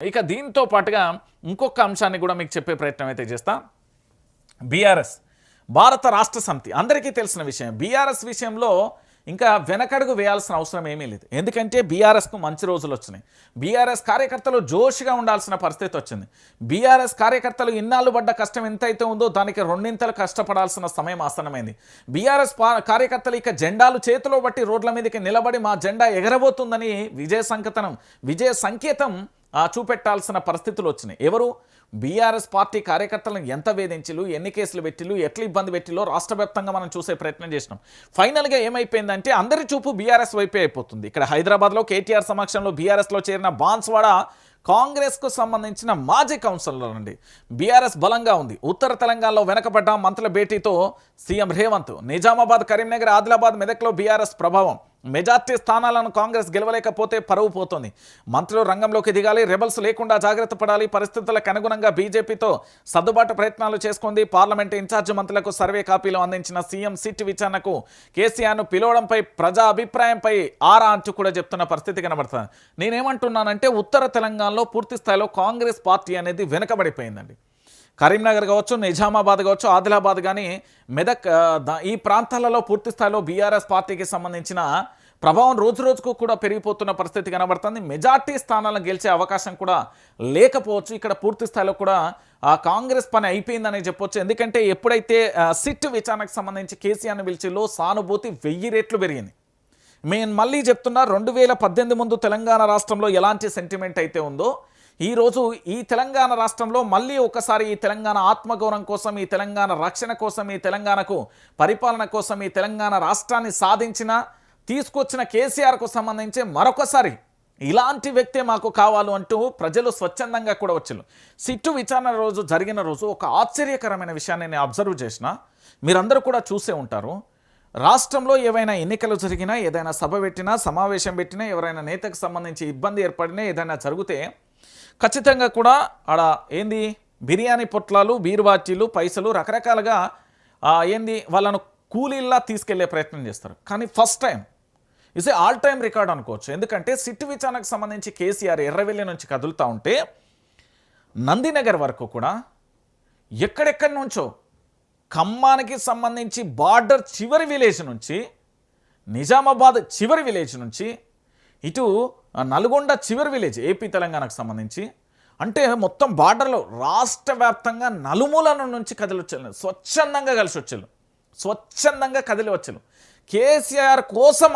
ఇక దీంతో పాటుగా ఇంకొక అంశాన్ని కూడా మీకు చెప్పే ప్రయత్నం అయితే చేస్తా. బీఆర్ఎస్ భారత రాష్ట్ర సమితి. అందరికీ తెలిసిన విషయం బీఆర్ఎస్ విషయంలో ఇంకా వెనకడుగు వేయాల్సిన అవసరం ఏమీ లేదు. ఎందుకంటే బీఆర్ఎస్కు మంచి రోజులు వచ్చినాయి. బీఆర్ఎస్ కార్యకర్తలు జోష్గా ఉండాల్సిన పరిస్థితి వచ్చింది. బీఆర్ఎస్ కార్యకర్తలు ఇన్నాళ్ళు పడ్డ కష్టం ఎంతైతే ఉందో దానికి రెండింతలు కష్టపడాల్సిన సమయం ఆసనమైంది బీఆర్ఎస్ కార్యకర్తలు ఇక జెండాలు చేతిలో బట్టి రోడ్ల మీదకి నిలబడి మా జెండా ఎగరబోతుందని విజయ సంకేతం విజయ సంకేతం చూపెట్టాల్సిన పరిస్థితులు వచ్చినాయి. ఎవరు? బీఆర్ఎస్ పార్టీ కార్యకర్తలను ఎంత వేధించిలు ఎన్ని కేసులు పెట్టిలు ఎట్లా ఇబ్బంది పెట్టిలో రాష్ట్ర వ్యాప్తంగా మనం చూసే ప్రయత్నం చేసినాం. ఫైనల్గా ఏమైపోయిందంటే అందరి చూపు బీఆర్ఎస్ వైపే అయిపోతుంది. ఇక్కడ హైదరాబాద్లో కేటీఆర్ సమక్షంలో బీఆర్ఎస్లో చేరిన బాన్స్వాడ కాంగ్రెస్కు సంబంధించిన మాజీ కౌన్సిలర్ అండి. బీఆర్ఎస్ బలంగా ఉంది. ఉత్తర తెలంగాణలో వెనకబడ్డ మంత్రుల భేటీతో సీఎం రేవంత్ నిజామాబాద్ కరీంనగర్ ఆదిలాబాద్ మెదక్లో బీఆర్ఎస్ ప్రభావం. మెజార్టీ స్థానాలను కాంగ్రెస్ గెలవలేకపోతే పరువు పోతుంది. మంత్రులు రంగంలోకి దిగాలి రెబల్స్ లేకుండా జాగ్రత్త పడాలి పరిస్థితులకు అనుగుణంగా బీజేపీతో సర్దుబాటు ప్రయత్నాలు చేసుకుంది పార్లమెంట్ ఇన్ఛార్జ్ మంత్రులకు సర్వే కాపీలు అందించిన సీఎం సిట్ విచారణకు కేసీఆర్ను పిలవడంపై ప్రజా అభిప్రాయంపై ఆరా అంటూ కూడా చెప్తున్న పరిస్థితి కనబడుతుంది. నేనేమంటున్నానంటే ఉత్తర తెలంగాణలో పూర్తి స్థాయిలో కాంగ్రెస్ పార్టీ అనేది వెనుకబడిపోయిందండి. కరీంనగర్ కావచ్చు నిజామాబాద్ కావచ్చు ఆదిలాబాద్ కానీ మెదక్ ఈ ప్రాంతాలలో పూర్తి స్థాయిలో బీఆర్ఎస్ పార్టీకి సంబంధించిన ప్రభావం రోజు రోజుకు కూడా పెరిగిపోతున్న పరిస్థితి కనబడుతుంది. మెజార్టీ స్థానాలను గెలిచే అవకాశం కూడా లేకపోవచ్చు. ఇక్కడ పూర్తి స్థాయిలో కూడా కాంగ్రెస్ పని అయిపోయిందని చెప్పొచ్చు. ఎందుకంటే ఎప్పుడైతే సిట్ విచారణకు సంబంధించి కేసీఆర్ని పిలిచిలో సానుభూతి వెయ్యి రెట్లు పెరిగింది. నేను మళ్ళీ చెప్తున్నా రెండు వేల పద్దెనిమిది ముందు తెలంగాణ రాష్ట్రంలో ఎలాంటి సెంటిమెంట్ అయితే ఉందో ఈరోజు ఈ తెలంగాణ రాష్ట్రంలో మళ్ళీ ఒకసారి ఈ తెలంగాణ ఆత్మగౌరవం కోసం ఈ తెలంగాణ రక్షణ కోసం ఈ తెలంగాణకు పరిపాలన కోసం ఈ తెలంగాణ రాష్ట్రాన్ని సాధించిన తీసుకొచ్చిన కేసీఆర్కు సంబంధించి మరొకసారి ఇలాంటి వ్యక్తే మాకు కావాలి అంటూ ప్రజలు స్వచ్ఛందంగా కూడా వచ్చారు సిట్టు విచారణ రోజు జరిగిన రోజు ఒక ఆశ్చర్యకరమైన విషయాన్ని నేను అబ్జర్వ్ చేసిన. మీరందరూ కూడా చూసే ఉంటారు. రాష్ట్రంలో ఏవైనా ఎన్నికలు జరిగినా ఏదైనా సభ పెట్టినా సమావేశం పెట్టినా ఎవరైనా నేతకు సంబంధించి ఇబ్బంది ఏర్పడినా ఏదైనా జరిగితే ఖచ్చితంగా కూడా ఆడ ఏంది బిర్యానీ పొట్లాలు బీరువాచీలు పైసలు రకరకాలుగా ఏంది వాళ్ళను కూలీల్లా తీసుకెళ్ళే ప్రయత్నం చేస్తారు. కానీ first time is a all time record అనుకోవచ్చు. ఎందుకంటే సిట్ విచారణకు సంబంధించి కేసీఆర్ ఎర్రవెల్లి నుంచి కదులుతూ ఉంటే నందినగర్ వరకు కూడా ఎక్కడెక్కడి నుంచో ఖమ్మానికి సంబంధించి బార్డర్ చివరి విలేజ్ నుంచి నిజామాబాద్ చివరి విలేజ్ నుంచి ఇటు నల్గొండ చివరి విలేజ్ ఏపీ తెలంగాణకు సంబంధించి అంటే మొత్తం బార్డర్లో రాష్ట్ర వ్యాప్తంగా నలుమూలల నుంచి కదిలి స్వచ్ఛందంగా కలిసి వచ్చారు స్వచ్ఛందంగా కదిలి వచ్చారు కేసీఆర్ కోసం